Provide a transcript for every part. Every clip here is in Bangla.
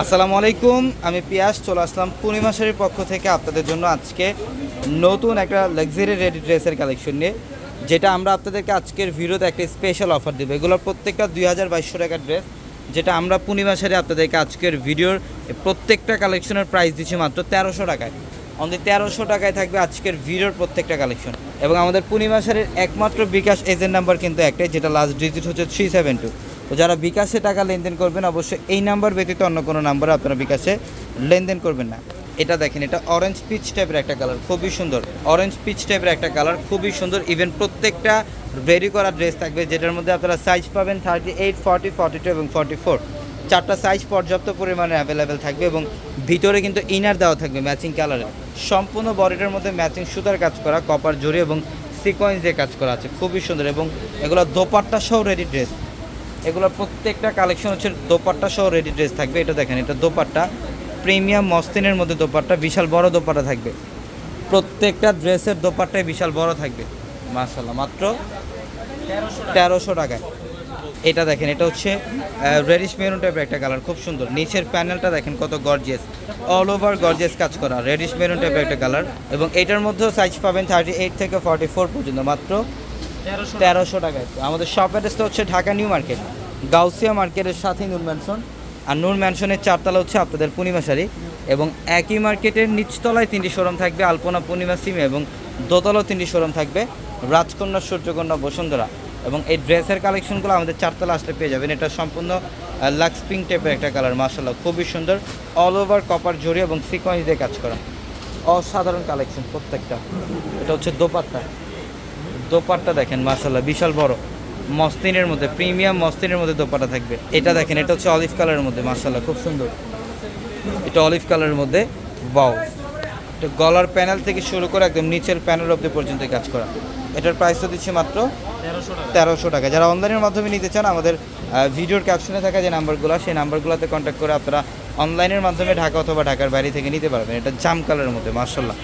আসসালামু আলাইকুম, আমি পিয়াস, চলে আসলাম পূর্ণিমা শাড়ির পক্ষ থেকে আপনাদের জন্য আজকে নতুন একটা লাক্সারি রেডি ড্রেসের কালেকশন নিয়ে, যেটা আমরা আপনাদেরকে আজকের ভিডিওতে একটা স্পেশাল অফার দেবো। এগুলোর প্রত্যেকটা দুই হাজার বাইশশো টাকার ড্রেস যেটা আমরা পূর্ণিমা শাড়ি আপনাদেরকে আজকের ভিডিওর প্রত্যেকটা কালেকশনের প্রাইস দিচ্ছি মাত্র তেরোশো টাকায়। অনলি তেরোশো টাকায় থাকবে আজকের ভিডিওর প্রত্যেকটা কালেকশন এবং আমাদের পূর্ণিমা শাড়ির একমাত্র বিকাশ এজেন্ট নাম্বার কিন্তু একটাই, যেটা লাস্ট ডিজিট হচ্ছে থ্রি সেভেন টু তো যারা বিকাশে টাকা লেনদেন করবেন, অবশ্যই এই নাম্বার ব্যতীত অন্য কোনো নাম্বারে আপনারা বিকাশে লেনদেন করবেন না। এটা দেখেন, এটা অরেঞ্জ পিচ টাইপের একটা কালার খুবই সুন্দর। অরেঞ্জ পিচ টাইপের একটা কালার খুবই সুন্দর। ইভেন প্রত্যেকটা রেডি করা ড্রেস থাকবে, যেটার মধ্যে আপনারা সাইজ পাবেন thirty eight forty forty two এবং ফর্টি ফোর চারটা সাইজ পর্যাপ্ত পরিমাণে অ্যাভেলেবেল থাকবে এবং ভিতরে কিন্তু ইনার দেওয়া থাকবে ম্যাচিং কালারে সম্পূর্ণ বডিটার মধ্যে ম্যাচিং সুতার কাজ করা কপার জড়ি এবং সিকোয়েন্স দিয়ে কাজ করা আছে। খুবই সুন্দর এবং এগুলো দোপাট্টা সহ রেডি ড্রেস এগুলোর প্রত্যেকটা কালেকশন হচ্ছে দোপাট্টা সহ রেডি ড্রেস থাকবে। এটা দেখেন, এটা দোপাট্টা। প্রিমিয়াম মস্তিনের মধ্যে দোপাট্টা, বিশাল বড় দোপাট্টা থাকবে। প্রত্যেকটা ড্রেসের দোপাট্টাই বিশাল বড় থাকবে। মার্শাল্লাহ মাত্র তেরোশো টাকায়। এটা দেখেন, এটা হচ্ছে রেডিশ মেরুন টাইপের একটা কালার খুব সুন্দর। নিচের প্যানেলটা দেখেন কত গর্জিয়াস অল ওভার গর্জিয়াস কাজ করা রেডিশ মেরুন টাইপের একটা কালার এবং এটার মধ্যেও সাইজ পাবেন থার্টি এইট থেকে ফর্টি ফোর পর্যন্ত, মাত্র তেরোশো টাকায়। আমাদের শপ অ্যাড্রেসটা হচ্ছে ঢাকা নিউ মার্কেট, গাউসিয়া মার্কেটের সাথে নূর ম্যানশন আর নূর ম্যানশনের চারতলা হচ্ছে আপনাদের পূর্ণিমা শাড়ি এবং একই মার্কেটের নিচতলায় তিনটি শোরুম থাকবে আলপনা পূর্ণিমা সিমে এবং দোতলাও তিনটি শোরুম থাকবে রাজকন্যা, সূর্যকন্যা, বসুন্ধরা। এবং এই ড্রেসের কালেকশনগুলো আমাদের চারতলা আসলে পেয়ে যাবেন। এটা সম্পূর্ণ লাক্স পিঙ্ক টাইপের একটা কালার মার্শাল্লাহ খুবই সুন্দর। অল ওভার কপার জড়ি এবং সিকোয়েন্স দিয়ে কাজ করা। অসাধারণ কালেকশন প্রত্যেকটা। এটা হচ্ছে দোপাট্টা। দোপাট্টা দেখেন মার্শাল্লাহ বিশাল বড়। মস্তিনের মধ্যে প্রিমিয়াম মস্তিনের মধ্যে দোপাটা থাকবে। এটা দেখেন এটা হচ্ছে অলিভ কালারের মধ্যে মার্শাল্লাহ খুব সুন্দর। এটা অলিভ কালারের মধ্যে বাও এটা গলার প্যানেল থেকে শুরু করে একদম নিচের প্যানেল অব্দি পর্যন্ত কাজ করা। এটার প্রাইস তো দিচ্ছে মাত্র তেরোশো টাকা। যারা অনলাইনের মাধ্যমে নিতে চান আমাদের ভিডিওর ক্যাপশনে থাকা যে নাম্বারগুলো সেই নাম্বারগুলোতে কন্ট্যাক্ট করে আপনারা অনলাইনের মাধ্যমে ঢাকা অথবা ঢাকার বাইরে থেকে নিতে পারবেন। এটা জাম কালারের মধ্যে মার্শাল্লাহ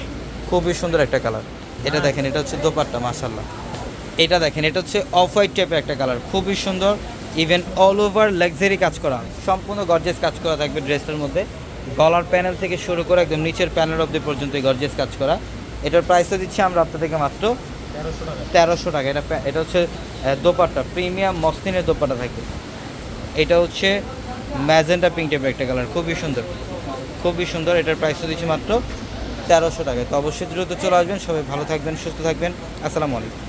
খুবই সুন্দর একটা কালার এটা দেখেন, এটা হচ্ছে দোপাট্টা মার্শাল্লাহ এটা দেখেন, এটা হচ্ছে অফ হোয়াইট টাইপের একটা কালার, খুবই সুন্দর। ইভেন অল ওভার লাক্সারি কাজ করা, সম্পূর্ণ গর্জেস কাজ করা থাকবে ড্রেসটার মধ্যে। গলার প্যানেল থেকে শুরু করে একদম নিচের প্যানেল অব্দি পর্যন্ত গর্জেস কাজ করা। এটার প্রাইসটা দিচ্ছি আমরা আপনার থেকে মাত্র তেরোশো টাকা। এটা এটা হচ্ছে দোপাট্টা প্রিমিয়াম মসলিনের দোপাট্টা থাকে এটা হচ্ছে ম্যাজেন্টা পিঙ্ক টাইপের একটা কালার খুবই সুন্দর। খুবই সুন্দর, এটার প্রাইসটা দিচ্ছি মাত্র তেরোশো টাকায়। তো অবশ্যই দ্রুত চলে আসবেন। সবাই ভালো থাকবেন সুস্থ থাকবেন। আসসালামু আলাইকুম।